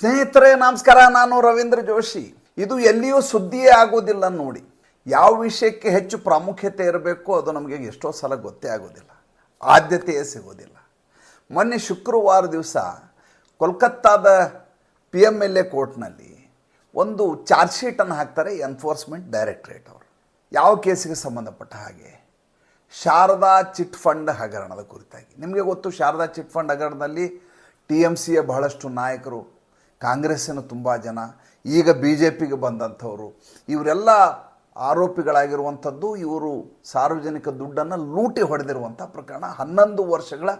ಸ್ನೇಹಿತರೆ, ನಮಸ್ಕಾರ. ನಾನು ರವೀಂದ್ರ ಜೋಶಿ. ಇದು ಎಲ್ಲಿಯೂ ಸುದ್ದಿಯೇ ಆಗೋದಿಲ್ಲ ನೋಡಿ. ಯಾವ ವಿಷಯಕ್ಕೆ ಹೆಚ್ಚು ಪ್ರಾಮುಖ್ಯತೆ ಇರಬೇಕು ಅದು ನಮಗೆ ಎಷ್ಟೋ ಸಲ ಗೊತ್ತೇ ಆಗೋದಿಲ್ಲ. ಆದ್ಯತೆಯೇ ಸಿಗೋದಿಲ್ಲ. ಮೊನ್ನೆ ಶುಕ್ರವಾರ ದಿವಸ ಕೋಲ್ಕತ್ತಾದ ಪಿ ಎಂ ಎಲ್ ಎ ಕೋರ್ಟ್ನಲ್ಲಿ ಒಂದು ಚಾರ್ಜ್ ಶೀಟನ್ನು ಹಾಕ್ತಾರೆ ಎನ್ಫೋರ್ಸ್ಮೆಂಟ್ ಡೈರೆಕ್ಟ್ರೇಟ್ ಅವರು. ಯಾವ ಕೇಸಿಗೆ ಸಂಬಂಧಪಟ್ಟ ಹಾಗೆ? ಶಾರದಾ ಚಿಟ್ ಫಂಡ್ ಹಗರಣದ ಕುರಿತಾಗಿ. ನಿಮಗೆ ಗೊತ್ತು, ಶಾರದಾ ಚಿಟ್ ಫಂಡ್ ಹಗರಣದಲ್ಲಿ ಟಿ ಎಂ ಸಿಯ ಬಹಳಷ್ಟು ನಾಯಕರು ಕಾಂಗ್ರೆಸ್ಸಿನ ತುಂಬ ಜನ, ಈಗ ಬಿ ಜೆ ಪಿಗೆ ಬಂದಂಥವರು, ಇವರೆಲ್ಲ ಆರೋಪಿಗಳಾಗಿರುವಂಥದ್ದು ಇವರು ಸಾರ್ವಜನಿಕ ದುಡ್ಡನ್ನು ಲೂಟಿ ಹೊಡೆದಿರುವಂಥ ಪ್ರಕರಣ, ಹನ್ನೊಂದು ವರ್ಷಗಳ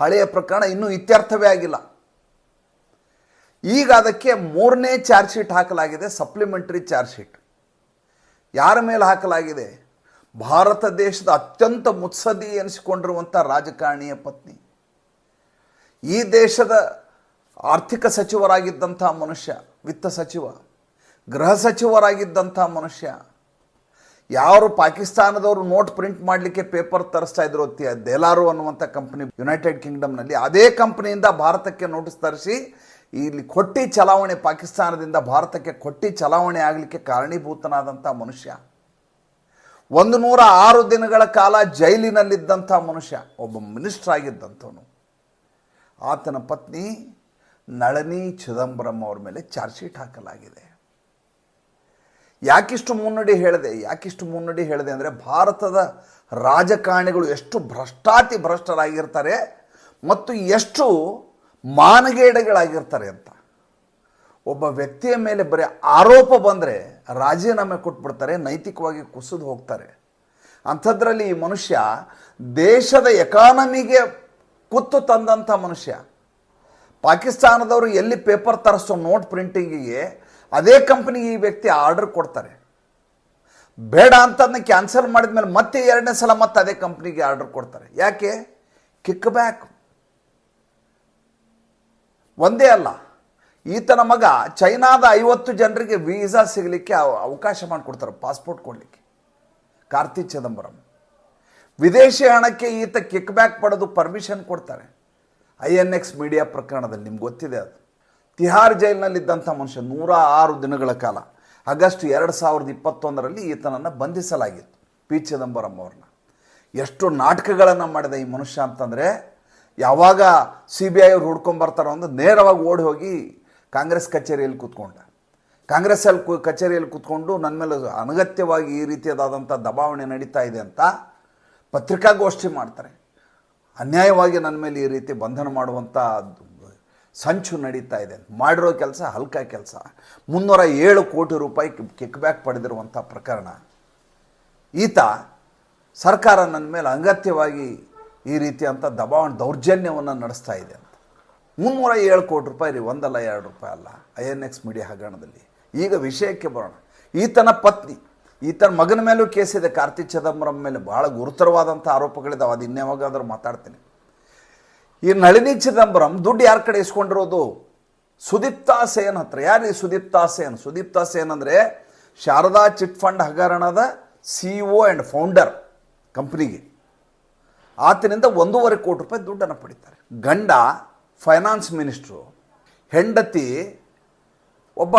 ಹಳೆಯ ಪ್ರಕರಣ ಇನ್ನೂ ಇತ್ಯರ್ಥವೇ ಆಗಿಲ್ಲ. ಈಗ ಅದಕ್ಕೆ ಮೂರನೇ ಚಾರ್ಜ್ ಶೀಟ್ ಹಾಕಲಾಗಿದೆ, ಸಪ್ಲಿಮೆಂಟರಿ ಚಾರ್ಜ್ ಶೀಟ್. ಯಾರ ಮೇಲೆ ಹಾಕಲಾಗಿದೆ? ಭಾರತ ದೇಶದ ಅತ್ಯಂತ ಮುತ್ಸದಿ ಎನಿಸಿಕೊಂಡಿರುವಂಥ ರಾಜಕಾರಣಿಯ ಪತ್ನಿ. ಈ ದೇಶದ ಆರ್ಥಿಕ ಸಚಿವರಾಗಿದ್ದಂಥ ಮನುಷ್ಯ, ವಿತ್ತ ಸಚಿವ, ಗೃಹ ಸಚಿವರಾಗಿದ್ದಂಥ ಮನುಷ್ಯ, ಯಾರು ಪಾಕಿಸ್ತಾನದವರು ನೋಟ್ ಪ್ರಿಂಟ್ ಮಾಡಲಿಕ್ಕೆ ಪೇಪರ್ ತರಿಸ್ತಾ ಇದ್ರು ದೇಲಾರು ಅನ್ನುವಂಥ ಕಂಪ್ನಿ ಯುನೈಟೆಡ್ ಕಿಂಗ್ಡಮ್ನಲ್ಲಿ ಅದೇ ಕಂಪ್ನಿಯಿಂದ ಭಾರತಕ್ಕೆ ನೋಟಿಸ್ ತರಿಸಿ, ಇಲ್ಲಿ ಕೊಟ್ಟಿ ಚಲಾವಣೆ, ಪಾಕಿಸ್ತಾನದಿಂದ ಭಾರತಕ್ಕೆ ಕೊಟ್ಟಿ ಚಲಾವಣೆ ಆಗಲಿಕ್ಕೆ ಕಾರಣೀಭೂತನಾದಂಥ ಮನುಷ್ಯ. ಒಂದು ನೂರ ಆರು ದಿನಗಳ ಕಾಲ ಜೈಲಿನಲ್ಲಿದ್ದಂಥ ಮನುಷ್ಯ, ಒಬ್ಬ ಮಿನಿಸ್ಟ್ರ್ ಆಗಿದ್ದಂಥವನು. ಆತನ ಪತ್ನಿ ನಳನಿ ಚಿದಂಬರಂ ಅವ್ರ ಮೇಲೆ ಚಾರ್ಜ್ ಶೀಟ್ ಹಾಕಲಾಗಿದೆ. ಯಾಕಿಷ್ಟು ಮುನ್ನಡಿ ಹೇಳಿದೆ, ಯಾಕಿಷ್ಟು ಮುನ್ನಡಿ ಹೇಳಿದೆ ಅಂದರೆ ಭಾರತದ ರಾಜಕಾರಣಿಗಳು ಎಷ್ಟು ಭ್ರಷ್ಟಾತಿ ಭ್ರಷ್ಟರಾಗಿರ್ತಾರೆ ಮತ್ತು ಎಷ್ಟು ಮಾನಗೇಡಗಳಾಗಿರ್ತಾರೆ ಅಂತ. ಒಬ್ಬ ವ್ಯಕ್ತಿಯ ಮೇಲೆ ಬರೀ ಆರೋಪ ಬಂದರೆ ರಾಜೀನಾಮೆ ಕೊಟ್ಬಿಡ್ತಾರೆ, ನೈತಿಕವಾಗಿ ಕುಸಿದು ಹೋಗ್ತಾರೆ. ಅಂಥದ್ರಲ್ಲಿ ಈ ಮನುಷ್ಯ ದೇಶದ ಎಕಾನಮಿಗೆ ಕುತ್ತು ತಂದಂಥ ಮನುಷ್ಯ. ಪಾಕಿಸ್ತಾನದವರು ಎಲ್ಲಿ ಪೇಪರ್ ತರಿಸೋ ನೋಟ್ ಪ್ರಿಂಟಿಂಗಿಗೆ ಅದೇ ಕಂಪ್ನಿಗೆ ಈ ವ್ಯಕ್ತಿ ಆರ್ಡರ್ ಕೊಡ್ತಾರೆ. ಬೇಡ ಅಂತ ಅದನ್ನ ಕ್ಯಾನ್ಸಲ್ ಮಾಡಿದ ಮೇಲೆ ಮತ್ತೆ ಎರಡನೇ ಸಲ ಮತ್ತೆ ಅದೇ ಕಂಪ್ನಿಗೆ ಆರ್ಡರ್ ಕೊಡ್ತಾರೆ. ಯಾಕೆ? Kick back. ಒಂದೇ ಅಲ್ಲ, ಈತನ ಮಗ ಚೈನಾದ ಐವತ್ತು ಜನರಿಗೆ ವೀಸಾ ಸಿಗಲಿಕ್ಕೆ ಅವ- ಅವಕಾಶ ಮಾಡಿಕೊಡ್ತಾರೆ, ಪಾಸ್ಪೋರ್ಟ್ ಕೊಡಲಿಕ್ಕೆ. ಕಾರ್ತಿ ಚಿದಂಬರಂ. ವಿದೇಶಿ ಹಣಕ್ಕೆ ಈತ ಕಿಕ್ ಬ್ಯಾಕ್ ಪಡೆದು ಪರ್ಮಿಷನ್ ಕೊಡ್ತಾರೆ. ಐ ಎನ್ ಎಕ್ಸ್ ಮೀಡಿಯಾ ಪ್ರಕರಣದಲ್ಲಿ ನಿಮ್ಗೆ ಗೊತ್ತಿದೆ ಅದು. ತಿಹಾರ್ ಜೈಲಿನಲ್ಲಿದ್ದಂಥ ಮನುಷ್ಯ ನೂರ ಆರು ದಿನಗಳ ಕಾಲ, ಆಗಸ್ಟ್ ಎರಡು ಸಾವಿರದ ಇಪ್ಪತ್ತೊಂದರಲ್ಲಿ ಈತನನ್ನು ಬಂಧಿಸಲಾಗಿತ್ತು, ಪಿ ಚಿದಂಬರಂ ಅವ್ರನ್ನ. ಎಷ್ಟು ನಾಟಕಗಳನ್ನು ಮಾಡಿದ ಈ ಮನುಷ್ಯ ಅಂತಂದರೆ, ಯಾವಾಗ ಸಿ ಬಿ ಐ ಅವ್ರು ಹುಡ್ಕೊಂಬರ್ತಾರೋ ಅಂದ್ರೆ ನೇರವಾಗಿ ಓಡಿ ಹೋಗಿ ಕಾಂಗ್ರೆಸ್ ಕಚೇರಿಯಲ್ಲಿ ಕೂತ್ಕೊಂಡ. ಕಾಂಗ್ರೆಸ್ಸಲ್ಲಿ ಕು, ಕಚೇರಿಯಲ್ಲಿ ಕೂತ್ಕೊಂಡು ನನ್ನ ಮೇಲೆ ಅನಗತ್ಯವಾಗಿ ಈ ರೀತಿಯಾದಂಥ ದಬಾವಣೆ ನಡೀತಾ ಇದೆ ಅಂತ ಪತ್ರಿಕಾಗೋಷ್ಠಿ ಮಾಡ್ತಾರೆ. ಅನ್ಯಾಯವಾಗಿ ನನ್ನ ಮೇಲೆ ಈ ರೀತಿ ಬಂಧನ ಮಾಡುವಂಥ ಸಂಚು ನಡೀತಾ ಇದೆ. ಮಾಡಿರೋ ಕೆಲಸ ಹಲ್ಕ ಕೆಲಸ. ಮುನ್ನೂರ ಏಳು ಕೋಟಿ ರೂಪಾಯಿ ಕಿಕ್ ಬ್ಯಾಕ್ ಪಡೆದಿರುವಂಥ ಪ್ರಕರಣ. ಈತ ಸರ್ಕಾರ ನನ್ನ ಮೇಲೆ ಅಂಗತ್ಯವಾಗಿ ಈ ರೀತಿಯಂಥ ದಬಾವಣೆ ದೌರ್ಜನ್ಯವನ್ನು ನಡೆಸ್ತಾ ಇದೆ ಅಂತ. ಮುನ್ನೂರ ಏಳು ಕೋಟಿ ರೂಪಾಯಿ ರೀ, ಒಂದಲ್ಲ, ಎರಡು ರೂಪಾಯಿ ಅಲ್ಲ. ಐ ಎನ್ ಎಕ್ಸ್ ಮೀಡಿಯಾ ಹಗರಣದಲ್ಲಿ. ಈಗ ವಿಷಯಕ್ಕೆ ಬರೋಣ. ಈತನ ಪತ್ನಿ ಈತನ ಮಗನ ಮೇಲೂ ಕೇಸಿದೆ ಕಾರ್ತಿಕ್ ಚಿದಂಬರಂ ಮೇಲೆ ಬಹಳ ಗುರುತರವಾದಂಥ ಆರೋಪಗಳಿದ್ದಾವೆ ಅದು ಇನ್ಯಾವಾಗಾದ್ರೂ ಮಾತಾಡ್ತೀನಿ. ಈ ನಳಿನಿ ಚಿದಂಬರಂ ದುಡ್ಡು ಯಾರ ಕಡೆ ಇಸ್ಕೊಂಡಿರೋದು? ಸುದೀಪ್ತಾ ಸೇನ್ ಹತ್ರ. ಯಾರು ಈ ಸುದೀಪ್ತಾ ಸೇನ್? ಸುದೀಪ್ತಾ ಸೇನ್ ಅಂದರೆ ಶಾರದಾ ಚಿಟ್ ಫಂಡ್ ಹಗರಣದ ಸಿ ಒ ಆ್ಯಂಡ್ ಫೌಂಡರ್ ಕಂಪ್ನಿಗೆ. ಆತನಿಂದ ಒಂದೂವರೆ ಕೋಟಿ ರೂಪಾಯಿ ದುಡ್ಡನ್ನು ಪಡಿತಾರೆ. ಗಂಡ ಫೈನಾನ್ಸ್ ಮಿನಿಸ್ಟ್ರು. ಹೆಂಡತಿ ಒಬ್ಬ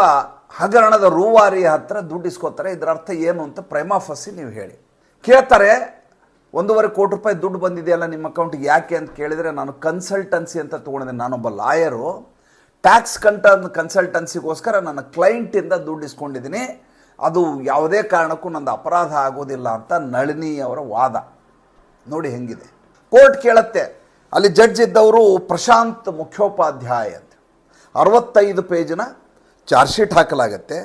ಹಗರಣದ ರೂವಾರಿ ಹತ್ರ ದುಡ್ಡು ಇಸ್ಕೋತಾರೆ ಇದರ ಅರ್ಥ ಏನು ಅಂತ ಪ್ರೈಮಾಫಸಿ ನೀವು ಹೇಳಿ. ಕೇಳ್ತಾರೆ, ಒಂದೂವರೆ ಕೋಟಿ ರೂಪಾಯಿ ದುಡ್ಡು ಬಂದಿದೆಯಲ್ಲ ನಿಮ್ಮ ಅಕೌಂಟಿಗೆ ಯಾಕೆ ಅಂತ ಕೇಳಿದರೆ, ನಾನು ಕನ್ಸಲ್ಟನ್ಸಿ ಅಂತ ತೊಗೊಂಡಿದ್ದೆ. ನಾನೊಬ್ಬ ಲಾಯರು ಟ್ಯಾಕ್ಸ್ ಕಂಟ ಕನ್ಸಲ್ಟೆನ್ಸಿಗೋಸ್ಕರ ನನ್ನ ಕ್ಲೈಂಟಿಂದ ದುಡ್ಡು ಇಸ್ಕೊಂಡಿದ್ದೀನಿ ಅದು ಯಾವುದೇ ಕಾರಣಕ್ಕೂ ನಂದು ಅಪರಾಧ ಆಗೋದಿಲ್ಲ ಅಂತ ನಳಿನಿ ಅವರ ವಾದ. ನೋಡಿ ಹೆಂಗಿದೆ. ಕೋರ್ಟ್ ಕೇಳತ್ತೆ, ಅಲ್ಲಿ ಜಡ್ಜ್ ಇದ್ದವರು ಪ್ರಶಾಂತ್ ಮುಖ್ಯೋಪಾಧ್ಯಾಯ ಅಂತ. ಅರವತ್ತೈದು ಪೇಜಿನ ಚಾರ್ಜ್ ಶೀಟ್ ಹಾಕಲಾಗತ್ತೆ.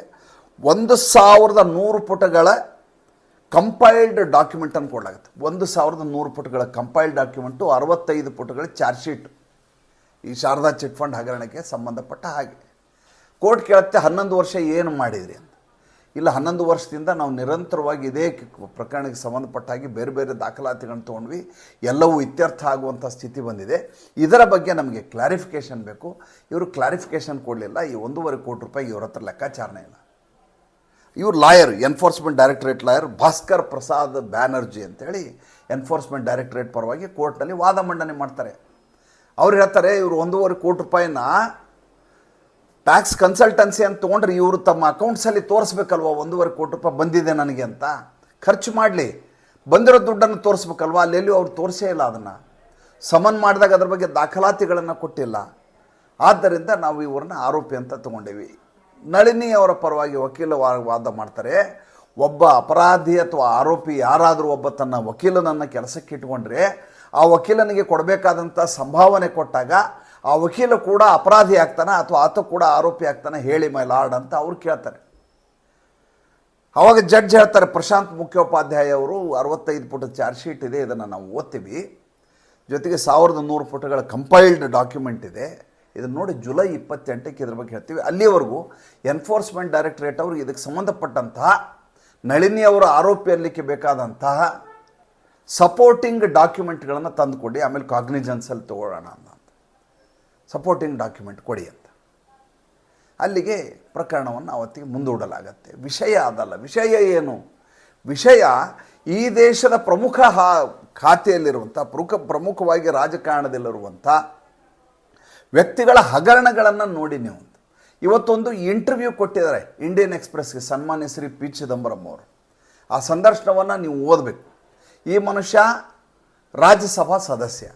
ಒಂದು ಸಾವಿರದ ನೂರು ಪುಟಗಳ ಕಂಪೈಲ್ಡ್ ಡಾಕ್ಯುಮೆಂಟನ್ನು ಕೊಡಲಾಗುತ್ತೆ. ಒಂದು ಸಾವಿರದ ನೂರು ಪುಟಗಳ ಕಂಪೈಲ್ಡ್ ಡಾಕ್ಯುಮೆಂಟು, ಅರವತ್ತೈದು ಪುಟಗಳ ಚಾರ್ಜ್ ಶೀಟ್. ಈ ಶಾರದಾ ಚಿಟ್ ಫಂಡ್ ಹಗರಣಕ್ಕೆ ಸಂಬಂಧಪಟ್ಟ ಹಾಗೆ. ಕೋರ್ಟ್ ಕೇಳುತ್ತೆ, ಹನ್ನೊಂದು ವರ್ಷ ಏನು ಮಾಡಿದ್ರಿ ಅಂತ. ಇಲ್ಲ, ಹನ್ನೊಂದು ವರ್ಷದಿಂದ ನಾವು ನಿರಂತರವಾಗಿ ಇದೇ ಪ್ರಕರಣಕ್ಕೆ ಸಂಬಂಧಪಟ್ಟ ಹಾಗೆ ಬೇರೆ ಬೇರೆ ದಾಖಲಾತಿಗಳನ್ನು ತೊಗೊಂಡ್ವಿ. ಎಲ್ಲವೂ ಇತ್ಯರ್ಥ ಆಗುವಂಥ ಸ್ಥಿತಿ ಬಂದಿದೆ. ಇದರ ಬಗ್ಗೆ ನಮಗೆ ಕ್ಲಾರಿಫಿಕೇಷನ್ ಬೇಕು. ಇವರು ಕ್ಲಾರಿಫಿಕೇಷನ್ ಕೊಡಲಿಲ್ಲ. ಈ ಒಂದೂವರೆ ಕೋಟಿ ರೂಪಾಯಿ ಇವ್ರ ಹತ್ರ ಲೆಕ್ಕಾಚಾರನೇ ಇಲ್ಲ. ಇವರು lawyer enforcement directorate lawyer Bhaskar Prasad Banerjee ಅಂತೇಳಿ ಎನ್ಫೋರ್ಸ್ಮೆಂಟ್ ಡೈರೆಕ್ಟರೇಟ್ ಪರವಾಗಿ ಕೋರ್ಟ್ನಲ್ಲಿ ವಾದ ಮಂಡನೆ ಮಾಡ್ತಾರೆ. ಅವ್ರು ಹೇಳ್ತಾರೆ, ಇವರು ಒಂದೂವರೆ ಕೋಟಿ ರೂಪಾಯಿನ ಟ್ಯಾಕ್ಸ್ ಕನ್ಸಲ್ಟೆನ್ಸಿ ಅಂತ ತೊಗೊಂಡ್ರೆ ಇವರು ತಮ್ಮ ಅಕೌಂಟ್ಸಲ್ಲಿ ತೋರಿಸ್ಬೇಕಲ್ವ? ಒಂದೂವರೆ ಕೋಟಿ ರೂಪಾಯಿ ಬಂದಿದೆ ನನಗೆ ಅಂತ. ಖರ್ಚು ಮಾಡಲಿ. ಬಂದಿರೋ ದುಡ್ಡನ್ನು ತೋರಿಸ್ಬೇಕಲ್ವ? ಅಲ್ಲೆಲ್ಲೂ ಅವ್ರು ತೋರಿಸೇ ಇಲ್ಲ ಅದನ್ನು. ಸಮನ್ ಮಾಡಿದಾಗ ಅದ್ರ ಬಗ್ಗೆ ದಾಖಲಾತಿಗಳನ್ನು ಕೊಟ್ಟಿಲ್ಲ. ಆದ್ದರಿಂದ ನಾವು ಇವ್ರನ್ನ ಆರೋಪಿ ಅಂತ ತಗೊಂಡೇವಿ. ನಳಿನಿ ಅವರ ಪರವಾಗಿ ವಕೀಲ ವಾದ ಮಾಡ್ತಾರೆ. ಒಬ್ಬ ಅಪರಾಧಿ ಅಥವಾ ಆರೋಪಿ ಯಾರಾದರೂ ಒಬ್ಬ ತನ್ನ ವಕೀಲನನ್ನು ಕೆಲಸಕ್ಕೆ ಇಟ್ಕೊಂಡ್ರೆ, ಆ ವಕೀಲನಿಗೆ ಕೊಡಬೇಕಾದಂಥ ಸಂಭಾವನೆ ಕೊಟ್ಟಾಗ ಆ ವಕೀಲ ಕೂಡ ಅಪರಾಧಿ ಆಗ್ತಾನೆ ಅಥವಾ ಆತ ಕೂಡ ಆರೋಪಿ ಆಗ್ತಾನೆ ಹೇಳಿ ಮೈ ಲಾರ್ಡ್ ಅಂತ ಅವ್ರು ಕೇಳ್ತಾರೆ. ಅವಾಗ ಜಡ್ಜ್ ಹೇಳ್ತಾರೆ, ಪ್ರಶಾಂತ್ ಮುಖ್ಯೋಪಾಧ್ಯಾಯ ಅವರು ಅರವತ್ತೈದು ಪುಟ ಚಾರ್ಜ್ ಶೀಟ್ ಇದೆ, ಇದನ್ನು ನಾವು ಓದ್ತೀವಿ. ಜೊತೆಗೆ ಸಾವಿರದ ನೂರು ಪುಟಗಳ ಕಂಪೈಲ್ಡ್ ಡಾಕ್ಯುಮೆಂಟ್ ಇದೆ. ಇದನ್ನು ನೋಡಿ ಜುಲೈ ಇಪ್ಪತ್ತೆಂಟಕ್ಕೆ ಇದ್ರ ಬಗ್ಗೆ ಹೇಳ್ತೀವಿ. ಅಲ್ಲಿವರೆಗೂ ಎನ್ಫೋರ್ಸ್ಮೆಂಟ್ ಡೈರೆಕ್ಟರೇಟ್ ಅವರು ಇದಕ್ಕೆ ಸಂಬಂಧಪಟ್ಟಂತಹ ನಳಿನಿ ಅವರ ಆರೋಪಿ ಅನ್ನಲಿಕ್ಕೆ ಬೇಕಾದಂತಹ ಸಪೋರ್ಟಿಂಗ್ ಡಾಕ್ಯುಮೆಂಟ್ಗಳನ್ನು ತಂದುಕೊಡಿ, ಆಮೇಲೆ ಕಾಗ್ನಿಜೆನ್ಸಲ್ಲಿ ತಗೊಳ್ಳೋಣ ಅಂತ. ಸಪೋರ್ಟಿಂಗ್ ಡಾಕ್ಯುಮೆಂಟ್ ಕೊಡಿ ಅಂತ. ಅಲ್ಲಿಗೆ ಪ್ರಕರಣವನ್ನು ಅವತ್ತಿಗೆ ಮುಂದೂಡಲಾಗತ್ತೆ. ವಿಷಯ ಅದಲ್ಲ. ವಿಷಯ ಏನು? ವಿಷಯ ಈ ದೇಶದ ಪ್ರಮುಖ ಹಾ ಖಾತೆಯಲ್ಲಿರುವಂಥ, ಪ್ರಮುಖ ಪ್ರಮುಖವಾಗಿ ರಾಜಕಾರಣದಲ್ಲಿರುವಂಥ ವ್ಯಕ್ತಿಗಳ ಹಗರಣಗಳನ್ನು ನೋಡಿ ನೀವು. ಇವತ್ತೊಂದು ಇಂಟರ್ವ್ಯೂ ಕೊಟ್ಟಿದ್ದಾರೆ. ಇಂಡಿಯನ್ ಎಕ್ಸ್ಪ್ರೆಸ್ಗೆ ಸನ್ಮಾನ್ಯ ಶ್ರೀ ಪಿ. ಚಿದಂಬರಂ ಅವರು. ಆ ಸಂದರ್ಶನವನ್ನು ನೀವು ಓದಬೇಕು. ಈ ಮನುಷ್ಯ ರಾಜ್ಯಸಭಾ ಸದಸ್ಯ.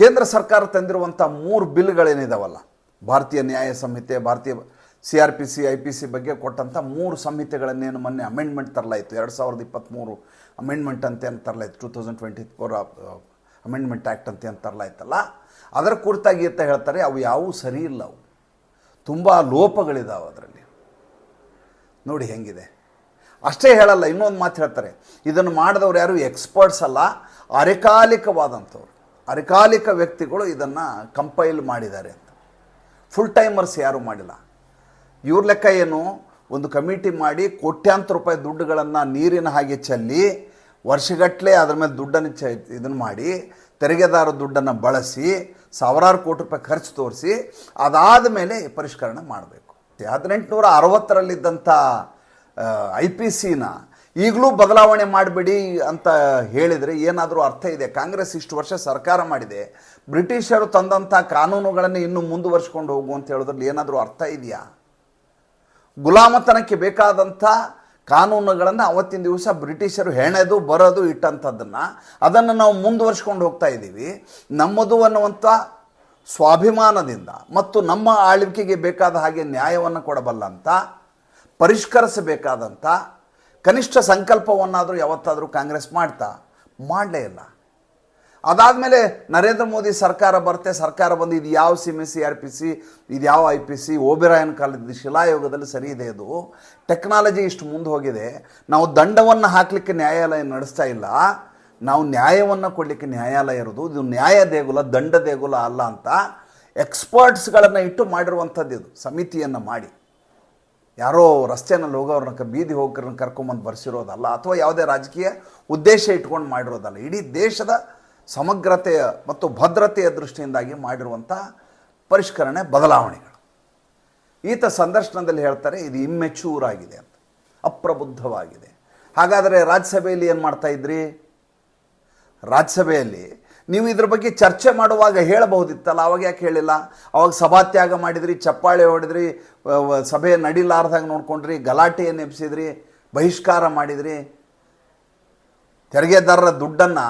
ಕೇಂದ್ರ ಸರ್ಕಾರ ತಂದಿರುವಂಥ ಮೂರು ಬಿಲ್ಗಳೇನಿದಾವಲ್ಲ, Bharatiya Nyaya Sanhita, Bharatiya C R P C, I P C ಬಗ್ಗೆ ಕೊಟ್ಟಂಥ ಮೂರು ಸಂಹಿತೆಗಳನ್ನೇನು ಮೊನ್ನೆ ಅಮೆಂಡ್ಮೆಂಟ್ ತರಲಾಯಿತು. ಎರಡು ಸಾವಿರದ ಇಪ್ಪತ್ತ್ಮೂರು ಅಮೆಂಡ್ಮೆಂಟ್ ಅಂತ ಏನು ತರಲಾಯಿತು, two thousand twenty four amendment act ಅಂತ ಏನು ತರಲಾಯ್ತಲ್ಲ, ಅದರ ಕುರಿತಾಗಿ ಅಂತ ಹೇಳ್ತಾರೆ, ಅವು ಯಾವುವು ಸರಿ ಇಲ್ಲ ಅವು. ತುಂಬ ಲೋಪಗಳಿದಾವೆ ಅದರಲ್ಲಿ. ನೋಡಿ ಹೆಂಗಿದೆ. ಅಷ್ಟೇ ಹೇಳಲ್ಲ, ಇನ್ನೊಂದು ಮಾತು ಹೇಳ್ತಾರೆ, ಇದನ್ನು ಮಾಡಿದವ್ರು ಯಾರು? ಎಕ್ಸ್ಪರ್ಟ್ಸ್ ಅಲ್ಲ, ಅರೆಕಾಲಿಕವಾದಂಥವ್ರು. ಅರೆಕಾಲಿಕ ವ್ಯಕ್ತಿಗಳು ಇದನ್ನು ಕಂಪೈಲ್ ಮಾಡಿದ್ದಾರೆ ಅಂತ. ಫುಲ್ ಟೈಮರ್ಸ್ ಯಾರೂ ಮಾಡಿಲ್ಲ. ಇವ್ರ ಲೆಕ್ಕ ಏನು? ಒಂದು ಕಮಿಟಿ ಮಾಡಿ ಕೋಟ್ಯಾಂತರ ರೂಪಾಯಿ ದುಡ್ಡುಗಳನ್ನು ನೀರಿನ ಹಾಗೆ ಚೆಲ್ಲಿ ವರ್ಷಗಟ್ಟಲೆ ಅದ್ರ ಮೇಲೆ ದುಡ್ಡನ್ನು ಚ ಇದನ್ನು ಮಾಡಿ ತೆರಿಗೆದಾರ ದುಡ್ಡನ್ನು ಬಳಸಿ ಸಾವಿರಾರು ಕೋಟಿ ರೂಪಾಯಿ ಖರ್ಚು ತೋರಿಸಿ ಅದಾದ ಮೇಲೆ ಪರಿಷ್ಕರಣೆ ಮಾಡಬೇಕು. ಹದಿನೆಂಟುನೂರ ಅರವತ್ತರಲ್ಲಿದ್ದಂಥ ಐ ಪಿ ಸಿನ ಈಗಲೂ ಬದಲಾವಣೆ ಮಾಡಬೇಡಿ ಅಂತ ಹೇಳಿದರೆ ಏನಾದರೂ ಅರ್ಥ ಇದೆ. ಕಾಂಗ್ರೆಸ್ ಇಷ್ಟು ವರ್ಷ ಸರ್ಕಾರ ಮಾಡಿದೆ. ಬ್ರಿಟಿಷರು ತಂದಂಥ ಕಾನೂನುಗಳನ್ನು ಇನ್ನೂ ಮುಂದುವರ್ಸ್ಕೊಂಡು ಹೋಗು ಅಂತ ಹೇಳೋದ್ರಲ್ಲಿ ಏನಾದರೂ ಅರ್ಥ ಇದೆಯಾ? ಗುಲಾಮತನಕ್ಕೆ ಬೇಕಾದಂಥ ಕಾನೂನುಗಳನ್ನು ಅವತ್ತಿನ ದಿವಸ ಬ್ರಿಟಿಷರು ಹೆಣೆದು ಬರೋದು ಇಟ್ಟಂಥದ್ದನ್ನು ಅದನ್ನು ನಾವು ಮುಂದುವರ್ಸ್ಕೊಂಡು ಹೋಗ್ತಾ ಇದ್ದೀವಿ. ನಮ್ಮದು ಅನ್ನುವಂಥ ಸ್ವಾಭಿಮಾನದಿಂದ ಮತ್ತು ನಮ್ಮ ಆಳ್ವಿಕೆಗೆ ಬೇಕಾದ ಹಾಗೆ ನ್ಯಾಯವನ್ನು ಕೊಡಬಲ್ಲಂಥ ಪರಿಷ್ಕರಿಸಬೇಕಾದಂಥ ಕನಿಷ್ಠ ಸಂಕಲ್ಪವನ್ನಾದರೂ ಯಾವತ್ತಾದರೂ ಕಾಂಗ್ರೆಸ್ ಮಾಡ್ತಾ? ಮಾಡಲೇ ಇಲ್ಲ. ಅದಾದಮೇಲೆ ನರೇಂದ್ರ ಮೋದಿ ಸರ್ಕಾರ ಬರುತ್ತೆ, ಸರ್ಕಾರ ಬಂದು ಇದು ಯಾವ ಸಿ ಆರ್ ಪಿ ಸಿ, ಇದು ಯಾವ ಐ ಪಿ ಸಿ, ಓಬಿರಾಯನ್ ಕಾಲದ ಶಿಲಾಯೋಗದಲ್ಲಿ ಸರಿ ಇದೆ ಅದು. ಟೆಕ್ನಾಲಜಿ ಇಷ್ಟು ಮುಂದೆ ಹೋಗಿದೆ. ನಾವು ದಂಡವನ್ನು ಹಾಕಲಿಕ್ಕೆ ನ್ಯಾಯಾಲಯ ನಡೆಸ್ತಾ ಇಲ್ಲ. ನಾವು ನ್ಯಾಯವನ್ನು ಕೊಡಲಿಕ್ಕೆ ನ್ಯಾಯಾಲಯ ಇರೋದು. ಇದು ನ್ಯಾಯ ದೇಗುಲ, ದಂಡ ದೇಗುಲ ಅಲ್ಲ ಅಂತ ಎಕ್ಸ್ಪರ್ಟ್ಸ್ಗಳನ್ನು ಇಟ್ಟು ಮಾಡಿರುವಂಥದ್ದು ಇದು, ಸಮಿತಿಯನ್ನು ಮಾಡಿ. ಯಾರೋ ರಸ್ತೆನಲ್ಲಿ ಹೋಗೋರನ್ನ ಬೀದಿ ಹೋಗೋರನ್ನ ಕರ್ಕೊಂಬಂದು ಬರ್ಸಿರೋದಲ್ಲ, ಅಥವಾ ಯಾವುದೇ ರಾಜಕೀಯ ಉದ್ದೇಶ ಇಟ್ಕೊಂಡು ಮಾಡಿರೋದಲ್ಲ, ಇಡೀ ದೇಶದ ಸಮಗ್ರತೆಯ ಮತ್ತು ಭದ್ರತೆಯ ದೃಷ್ಟಿಯಿಂದಾಗಿ ಮಾಡಿರುವಂಥ ಪರಿಷ್ಕರಣೆ ಬದಲಾವಣೆಗಳು. ಈತ ಸಂದರ್ಶನದಲ್ಲಿ ಹೇಳ್ತಾರೆ, ಇದು ಇಮ್ಮೆಚೂರ್ ಆಗಿದೆ ಅಂತ, ಅಪ್ರಬುದ್ಧವಾಗಿದೆ. ಹಾಗಾದರೆ ರಾಜ್ಯಸಭೆಯಲ್ಲಿ ಏನು ಮಾಡ್ತಾ ಇದ್ರಿ? ರಾಜ್ಯಸಭೆಯಲ್ಲಿ ನೀವು ಇದ್ರ ಬಗ್ಗೆ ಚರ್ಚೆ ಮಾಡುವಾಗ ಹೇಳಬಹುದಿತ್ತಲ್ಲ? ಅವಾಗ ಯಾಕೆ ಹೇಳಿಲ್ಲ? ಅವಾಗ ಸಭಾತ್ಯಾಗ ಮಾಡಿದ್ರಿ, ಚಪ್ಪಾಳೆ ಹೊಡೆದ್ರಿ ಸಭೆ ನಡಿಲಾರ್ದಾಗ ನೋಡ್ಕೊಂಡ್ರಿ, ಗಲಾಟೆಯನ್ನು ಎಬ್ಸಿದ್ರಿ, ಬಹಿಷ್ಕಾರ ಮಾಡಿದ್ರಿ. ತೆರಿಗೆದಾರರ ದುಡ್ಡನ್ನು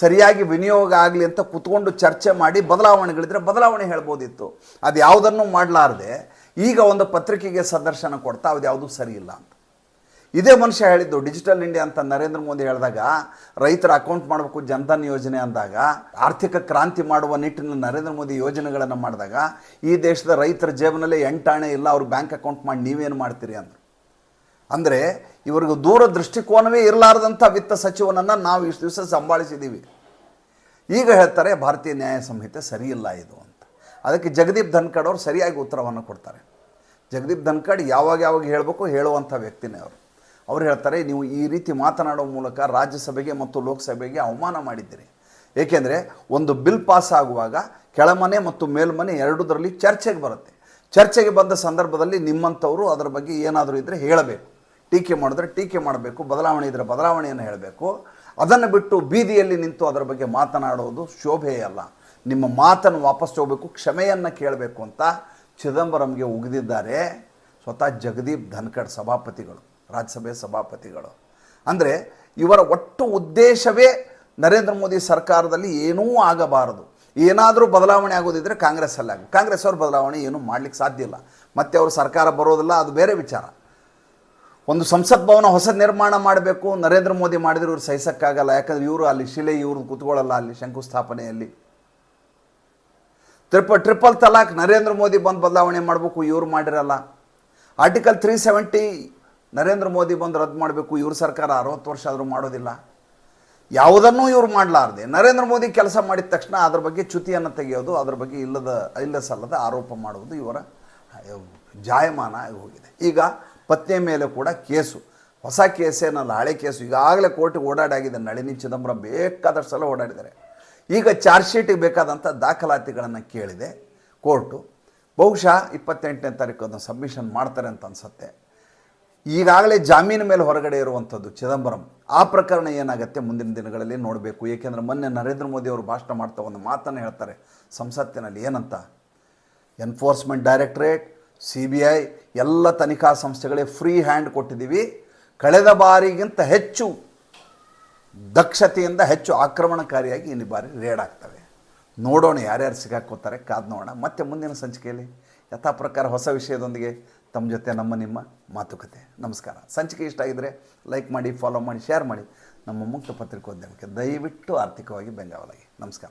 ಸರಿಯಾಗಿ ವಿನಿಯೋಗ ಆಗಲಿ ಅಂತ ಕುತ್ಕೊಂಡು ಚರ್ಚೆ ಮಾಡಿ ಬದಲಾವಣೆಗಳಿದ್ರೆ ಬದಲಾವಣೆ ಹೇಳ್ಬೋದಿತ್ತು. ಅದು ಯಾವುದನ್ನು ಮಾಡಲಾರ್ದೆ ಈಗ ಒಂದು ಪತ್ರಿಕೆಗೆ ಸಂದರ್ಶನ ಕೊಡ್ತಾ ಅದು ಯಾವುದೂ ಸರಿ ಇಲ್ಲ ಅಂತ. ಇದೇ ಮನುಷ್ಯ ಹೇಳಿದ್ದು ಡಿಜಿಟಲ್ ಇಂಡಿಯಾ ಅಂತ ನರೇಂದ್ರ ಮೋದಿ ಹೇಳಿದಾಗ, ರೈತರ ಅಕೌಂಟ್ ಮಾಡಬೇಕು, ಜನ್ಧನ್ ಯೋಜನೆ ಅಂದಾಗ, ಆರ್ಥಿಕ ಕ್ರಾಂತಿ ಮಾಡುವ ನಿಟ್ಟಿನಲ್ಲಿ ನರೇಂದ್ರ ಮೋದಿ ಯೋಜನೆಗಳನ್ನು ಮಾಡಿದಾಗ, ಈ ದೇಶದ ರೈತರ ಜೇಬಿನಲ್ಲಿ ಎಂಟಾಣೆ ಇಲ್ಲ, ಅವ್ರ ಬ್ಯಾಂಕ್ ಅಕೌಂಟ್ ಮಾಡಿ ನೀವೇನು ಮಾಡ್ತೀರಿ ಅಂದರು. ಅಂದರೆ ಇವ್ರಿಗೆ ದೂರ ದೃಷ್ಟಿಕೋನವೇ ಇರಲಾರದಂಥ ವಿತ್ತ ಸಚಿವನನ್ನು ನಾವು ಇಷ್ಟು ದಿವಸ ಸಂಭಾಳಿಸಿದ್ದೀವಿ ಈಗ ಹೇಳ್ತಾರೆ, ಭಾರತೀಯ ನ್ಯಾಯ ಸಂಹಿತೆ ಸರಿಯಿಲ್ಲ ಇದು ಅಂತ. ಅದಕ್ಕೆ ಜಗದೀಪ್ ಧನ್ಕಡ್ ಅವರು ಸರಿಯಾಗಿ ಉತ್ತರವನ್ನು ಕೊಡ್ತಾರೆ. ಜಗದೀಪ್ ಧನ್ಕಡ್ ಯಾವಾಗ ಯಾವಾಗ ಹೇಳಬೇಕು ಹೇಳುವಂಥ ವ್ಯಕ್ತಿನೇ ಅವರು. ಅವ್ರು ಹೇಳ್ತಾರೆ, ನೀವು ಈ ರೀತಿ ಮಾತನಾಡುವ ಮೂಲಕ ರಾಜ್ಯಸಭೆಗೆ ಮತ್ತು ಲೋಕಸಭೆಗೆ ಅವಮಾನ ಮಾಡಿದ್ದೀರಿ. ಏಕೆಂದರೆ ಒಂದು ಬಿಲ್ ಪಾಸ್ ಆಗುವಾಗ ಕೆಳಮನೆ ಮತ್ತು ಮೇಲ್ಮನೆ ಎರಡೂದರಲ್ಲಿ ಚರ್ಚೆಗೆ ಬರುತ್ತೆ. ಚರ್ಚೆಗೆ ಬಂದ ಸಂದರ್ಭದಲ್ಲಿ ನಿಮ್ಮಂಥವರು ಅದರ ಬಗ್ಗೆ ಏನಾದರೂ ಇದ್ದರೆ ಹೇಳಬೇಕು. ಟೀಕೆ ಮಾಡಿದ್ರೆ ಟೀಕೆ ಮಾಡಬೇಕು, ಬದಲಾವಣೆ ಇದ್ದರೆ ಬದಲಾವಣೆಯನ್ನು ಹೇಳಬೇಕು. ಅದನ್ನು ಬಿಟ್ಟು ಬೀದಿಯಲ್ಲಿ ನಿಂತು ಅದರ ಬಗ್ಗೆ ಮಾತನಾಡೋದು ಶೋಭೆಯಲ್ಲ ನಿಮ್ಮ ಮಾತನ್ನು ವಾಪಸ್ ತಗೋಬೇಕು, ಕ್ಷಮೆಯನ್ನು ಕೇಳಬೇಕು ಅಂತ ಚಿದಂಬರಂಗೆ ಉಗಿದಿದ್ದಾರೆ. ಸ್ವತಃ ಜಗದೀಪ್ ಧನ್ಕಡ್ ಸಭಾಪತಿಗಳು. ರಾಜ್ಯಸಭೆ ಸಭಾಪತಿಗಳು. ಅಂದರೆ ಇವರ ಒಟ್ಟು ಉದ್ದೇಶವೇ ನರೇಂದ್ರ ಮೋದಿ ಸರ್ಕಾರದಲ್ಲಿ ಏನೂ ಆಗಬಾರದು. ಏನಾದರೂ ಬದಲಾವಣೆ ಆಗೋದಿದ್ರೆ ಕಾಂಗ್ರೆಸ್ಸಲ್ಲಿ ಆಗ. ಕಾಂಗ್ರೆಸ್ ಅವ್ರ ಬದಲಾವಣೆ ಏನೂ ಮಾಡ್ಲಿಕ್ಕೆ ಸಾಧ್ಯ ಇಲ್ಲ. ಮತ್ತೆ ಅವರು ಸರ್ಕಾರ ಬರೋದಿಲ್ಲ, ಅದು ಬೇರೆ ವಿಚಾರ. ಒಂದು ಸಂಸತ್ ಭವನ ಹೊಸ ನಿರ್ಮಾಣ ಮಾಡಬೇಕು, ನರೇಂದ್ರ ಮೋದಿ ಮಾಡಿದ್ರೆ ಇವ್ರು ಸಹಿಸೋಕ್ಕಾಗಲ್ಲ. ಯಾಕಂದ್ರೆ ಇವರು ಅಲ್ಲಿ ಶಿಲೆ, ಇವ್ರು ಕೂತ್ಕೊಳ್ಳಲ್ಲ ಅಲ್ಲಿ ಶಂಕುಸ್ಥಾಪನೆಯಲ್ಲಿ. ಟ್ರಿಪ, ಟ್ರಿಪಲ್ ತಲಾಖ್ ನರೇಂದ್ರ ಮೋದಿ ಬಂದು ಬದಲಾವಣೆ ಮಾಡಬೇಕು ಇವರು ಮಾಡಿರಲ್ಲ. Article three seventy Narendra Modi ಬಂದು ರದ್ದು ಮಾಡಬೇಕು, ಇವ್ರ ಸರ್ಕಾರ ಅರವತ್ತು ವರ್ಷ ಆದರೂ ಮಾಡೋದಿಲ್ಲ. ಯಾವುದನ್ನೂ ಇವ್ರು ಮಾಡಲಾರ್ದೆ. ನರೇಂದ್ರ ಮೋದಿ ಕೆಲಸ ಮಾಡಿದ ತಕ್ಷಣ ಅದ್ರ ಬಗ್ಗೆ ಚ್ಯುತಿಯನ್ನು ತೆಗೆಯೋದು, ಅದ್ರ ಬಗ್ಗೆ ಇಲ್ಲದ ಇಲ್ಲ ಸಲ್ಲದ ಆರೋಪ ಮಾಡುವುದು ಇವರ ಜಾಯಮಾನ ಹೋಗಿದೆ. ಈಗ ಪತ್ನಿಯ ಮೇಲೆ ಕೂಡ ಕೇಸು. ಹೊಸ ಕೇಸೇನಲ್ಲ ಹಳೆ ಕೇಸು. ಈಗಾಗಲೇ ಕೋರ್ಟಿಗೆ ಓಡಾಡಾಗಿದೆ ನಳಿನಿ ಚಿದಂಬರಂ. ಬೇಕಾದಷ್ಟು ಸಲ ಓಡಾಡಿದ್ದಾರೆ. ಈಗ ಚಾರ್ಜ್ ಶೀಟಿಗೆ ಬೇಕಾದಂಥ ದಾಖಲಾತಿಗಳನ್ನು ಕೇಳಿದೆ ಕೋರ್ಟು. ಬಹುಶಃ ಇಪ್ಪತ್ತೆಂಟನೇ ತಾರೀಕು ಅದನ್ನು ಸಬ್ಮಿಷನ್ ಮಾಡ್ತಾರೆ ಅಂತ ಅನಿಸುತ್ತೆ. ಈಗಾಗಲೇ ಜಾಮೀನು ಮೇಲೆ ಹೊರಗಡೆ ಇರುವಂಥದ್ದು ಚಿದಂಬರಂ. ಆ ಪ್ರಕರಣ ಏನಾಗುತ್ತೆ ಮುಂದಿನ ದಿನಗಳಲ್ಲಿ ನೋಡಬೇಕು. ಏಕೆಂದರೆ ಮೊನ್ನೆ ನರೇಂದ್ರ ಮೋದಿ ಅವರು ಭಾಷಣ ಮಾಡ್ತಾ ಒಂದು ಮಾತನ್ನು ಹೇಳ್ತಾರೆ. ಸಂಸತ್ತಿನಲ್ಲಿ ಏನಂತ? Enforcement directorate C B I ಎಲ್ಲ ತನಿಖಾ ಸಂಸ್ಥೆಗಳೇ ಫ್ರೀ ಹ್ಯಾಂಡ್ ಕೊಟ್ಟಿದ್ದೀವಿ. ಕಳೆದ ಬಾರಿಗಿಂತ ಹೆಚ್ಚು ದಕ್ಷತೆಯಿಂದ ಹೆಚ್ಚು ಆಕ್ರಮಣಕಾರಿಯಾಗಿ ಈ ಬಾರಿ ರೇಡ್ ಆಗ್ತವೆ. ನೋಡೋಣ ಯಾರ್ಯಾರು ಸಿಗಾಕೋತಾರೆ ಕಾದ್ ನೋಡೋಣ. ಮತ್ತೆ ಮುಂದಿನ ಸಂಚಿಕೆಯಲ್ಲಿ ಯಥಾ ಪ್ರಕಾರ ಹೊಸ ವಿಷಯದೊಂದಿಗೆ ತಮ್ಮ ಜೊತೆ ನಮ್ಮ ನಿಮ್ಮ ಮಾತುಕತೆ. ನಮಸ್ಕಾರ. ಸಂಚಿಕೆ ಇಷ್ಟ ಆಗಿದ್ದರೆ ಲೈಕ್ ಮಾಡಿ ಫಾಲೋ ಮಾಡಿ ಶೇರ್ ಮಾಡಿ. ನಮ್ಮ ಮುಕ್ತ ಪತ್ರಿಕೋದ್ಯಮಕ್ಕೆ ದಯವಿಟ್ಟು ಆರ್ಥಿಕವಾಗಿ ಬೆಂಗಾವಲಾಗಿ ನಮಸ್ಕಾರ.